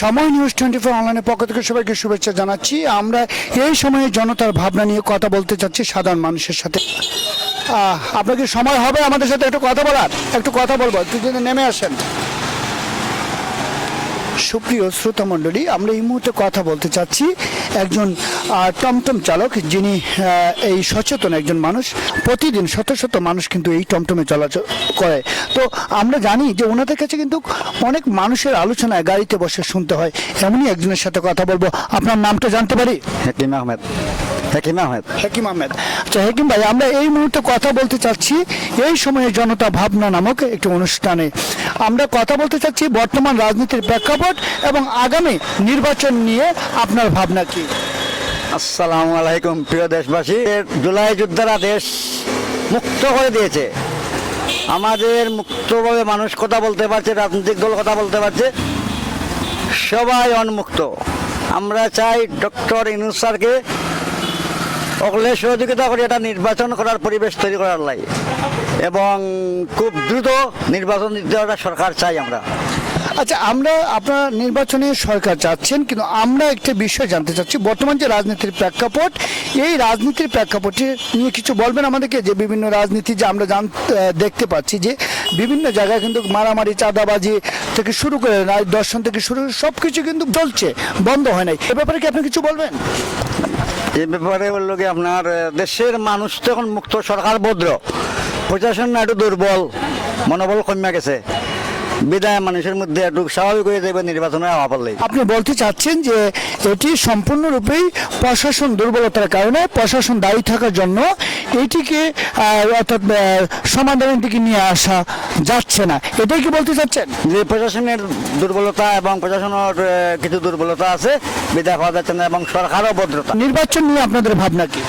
সময় news twenty four অনলাইনের পক্ষ থেকে সবাইকে শুভেচ্ছা জানাচ্ছি। আমরা এই সময়ে জনতার ভাবনা নিয়ে কথা বলতে চাচ্ছি সাধারণ মানুষের সাথে। আহ, আপনার কি সময় হবে আমাদের সাথে একটু কথা বলার? একটু কথা বলব একটু যদি নেমে আসেন। সুপ্রিয় শ্রোতা মণ্ডলী আমরা এই মুহূর্তে কথা বলতে চাচ্ছি একজন টমটম চালক যিনি এই সচেতন একজন মানুষ। প্রতিদিন শত শত মানুষ কিন্তু এই টমটমে চলাচল করে। তো আমরা জানি যে ওনাদের কাছে কিন্তু অনেক মানুষের আলোচনায় গাড়িতে বসে শুনতে হয়। এমনই একজনের সাথে কথা বলব। আপনার নামটা জানতে পারি? হাকিম আহমেদ। হাকিম আহমেদ। হাকিম আহমেদ। আচ্ছা হাকিম ভাই আমরা এই মুহূর্তে কথা বলতে চাচ্ছি এই সময়ে জনতা ভাবনা নামক একটি অনুষ্ঠানে। আমরা কথা বলতে চাচ্ছি বর্তমান রাজনীতির প্রেক্ষাপট এবং আগামী নির্বাচন নিয়ে আপনার ভাবনা কি? আসসালামু আলাইকুম, প্রিয় দেশবাসী। জুলাই যোদ্ধারা দেশ মুক্ত করে দিয়েছে। আমাদের মুক্তভাবে মানুষ কথা বলতে পারছে, রাজনৈতিক দল কথা বলতে পারছে। সবাই অনমুক্ত। আমরা চাই ডক্টর ইনুস স্যারকে অকলে সহযোগিতা করে এটা নির্বাচন করার পরিবেশ তৈরি করার লাই। এবং খুব দ্রুত নির্বাচন দিতে সরকার চাই আমরা। আচ্ছা আমরা আপনার নির্বাচনে সরকার চাচ্ছেন কিন্তু আমরা একটা বিষয় জানতে চাচ্ছি। বর্তমান যে রাজনীতির প্রেক্ষাপট, এই রাজনীতির প্রেক্ষাপটে নিয়ে কিছু বলবেন আমাদেরকে? যে বিভিন্ন রাজনীতি যে আমরা জান দেখতে পাচ্ছি যে বিভিন্ন জায়গায় কিন্তু মারামারি, চাঁদাবাজি থেকে শুরু করে রাজ দর্শন থেকে শুরু সব কিছু কিন্তু চলছে, বন্ধ হয় নাই। এ ব্যাপারে কি আপনি কিছু বলবেন? এ ব্যাপারে বলল কি আপনার দেশের মানুষ তো এখন মুক্ত সরকার ভদ্র। প্রশাসন না একটু দুর্বল, মনোবল কমে গেছে। বিদায় মানুষের মধ্যে একটু স্বাভাবিক হয়ে যাবে নির্বাচনের হওয়া পড়লে আপনি বলতে চাচ্ছেন যে এটি সম্পূর্ণরূপেই প্রশাসন দুর্বলতার কারণে প্রশাসন দায়ী থাকার জন্য এটিকে অর্থাৎ সমাধানের দিকে নিয়ে আসা যাচ্ছে না। এটাই কি বলতে চাচ্ছেন? যে প্রশাসনের দুর্বলতা এবং প্রশাসনের কিছু দুর্বলতা আছে বিদায় পাওয়া যাচ্ছে না এবং সরকারও ভদ্রতা। নির্বাচন নিয়ে আপনাদের ভাবনা কি?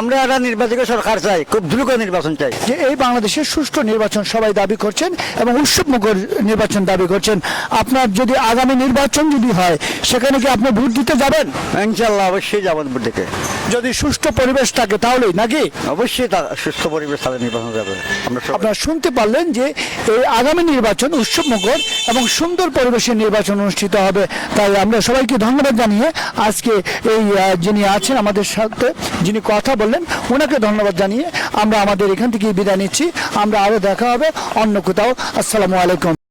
আমরা একটা নির্বাচিত সরকার চাই খুব দ্রুত নির্বাচন চাই। যে এই বাংলাদেশের সুষ্ঠু নির্বাচন সবাই দাবি করছেন এবং উৎসবমুখর নির্বাচন দাবি করছেন। আপনার যদি আগামী নির্বাচন যদি হয় সেখানে কি আপনি ভোট দিতে যাবেন? ইনশাল্লাহ অবশ্যই যাব ভোট দিতে। যদি সুষ্ঠু পরিবেশ থাকে তাহলেই নাকি? অবশ্যই তা সুস্থ পরিবেশ তাহলে নির্বাচন যাবে। আপনারা শুনতে পারলেন যে এই আগামী নির্বাচন উৎসব উৎসবমুখর এবং সুন্দর পরিবেশে নির্বাচন অনুষ্ঠিত হবে। তাই আমরা সবাইকে ধন্যবাদ জানিয়ে আজকে এই যিনি আছেন আমাদের সাথে যিনি কথা বললেন, ওনাকে ধন্যবাদ জানিয়ে আমরা আমাদের এখান থেকে বিদায় নিচ্ছি। আমরা আরও দেখা হবে অন্য কোথাও। আসসালামু আলাইকুম।